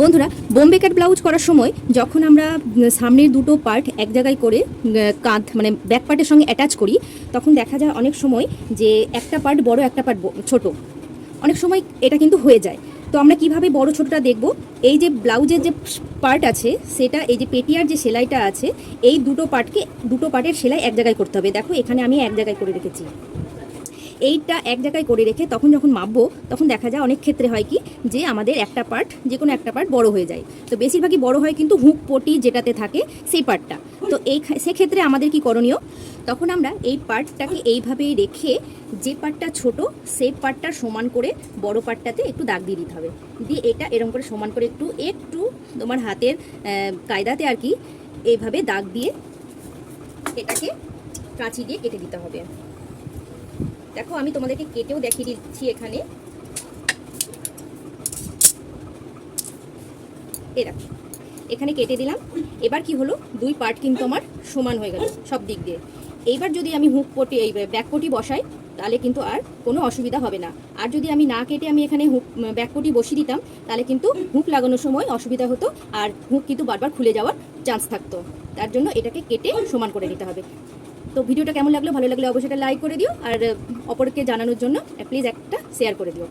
বন্ধুরা, বোম্বে কাট ব্লাউজ করার সময় যখন আমরা সামনের দুটো পার্ট এক জায়গায় করে কাঁধ মানে ব্যাক পার্টের সঙ্গে অ্যাটাচ করি, তখন দেখা যায় অনেক সময় যে একটা পার্ট বড়, একটা পার্ট ছোট। অনেক সময় এটা কিন্তু হয়ে যায়। তো আমরা কীভাবে বড়, ছোটটা দেখব? এই যে ব্লাউজের যে পার্ট আছে, সেটা, এই যে পেটিয়ার যে সেলাইটা আছে, এই দুটো পার্টকে দুটো পার্টের সেলাই এক জায়গায় করতে হবে। দেখো, এখানে আমি এক জায়গায় করে রেখেছি। এইটা এক জায়গায় করে রেখে তখন যখন মাপবো, তখন দেখা যায় অনেক ক্ষেত্রে হয় কি, যে আমাদের একটা পার্ট যে কোনো একটা পার্ট বড় হয়ে যায়। তো বেশিরভাগই বড় হয় কিন্তু হুক পটি যেটাতে থাকে সেই পার্টটা তো এই সেক্ষেত্রে আমাদের কি করণীয়? তখন আমরা এই পার্টটাকে এইভাবেই রেখে যে পার্টটা ছোট, সেই পার্টটার সমান করে বড় পার্টটাতে একটু দাগ দিয়ে দিতে হবে। দিয়ে এটা এরকম করে সমান করে একটু একটু তোমার হাতের কায়দাতে আর কি, এইভাবে দাগ দিয়ে এটাকে কাঁচি দিয়ে কেটে দিতে হবে। দেখো, আমি তোমাদেরকে কেটেও দেখিয়ে দিচ্ছি এখানে। এখানে কেটে দিলাম। এবার কি হলো? দুই পার্ট কিন্তু আমার সমান হয়ে গেল, সব দিক দিয়ে। এইবার যদি আমি হুক পটি এই ব্যাক পটি বসাই, তাহলে কিন্তু আর কোনো অসুবিধা হবে না। আর যদি আমি না কেটে আমি এখানে হুক ব্যাক পটি বসিয়ে দিতাম, তাহলে কিন্তু হুক লাগানোর সময় অসুবিধা হতো, আর হুক কিন্তু বারবার খুলে যাওয়ার চান্স থাকতো। তার জন্য এটাকে কেটে সমান করে নিতে হবে। তো ভিডিওটা কেমন লাগল? ভালো লাগলে অবশ্যই লাইক করে দিও। আর, অপরকে জানানোর জন্য প্লিজ একটা শেয়ার করে দিও।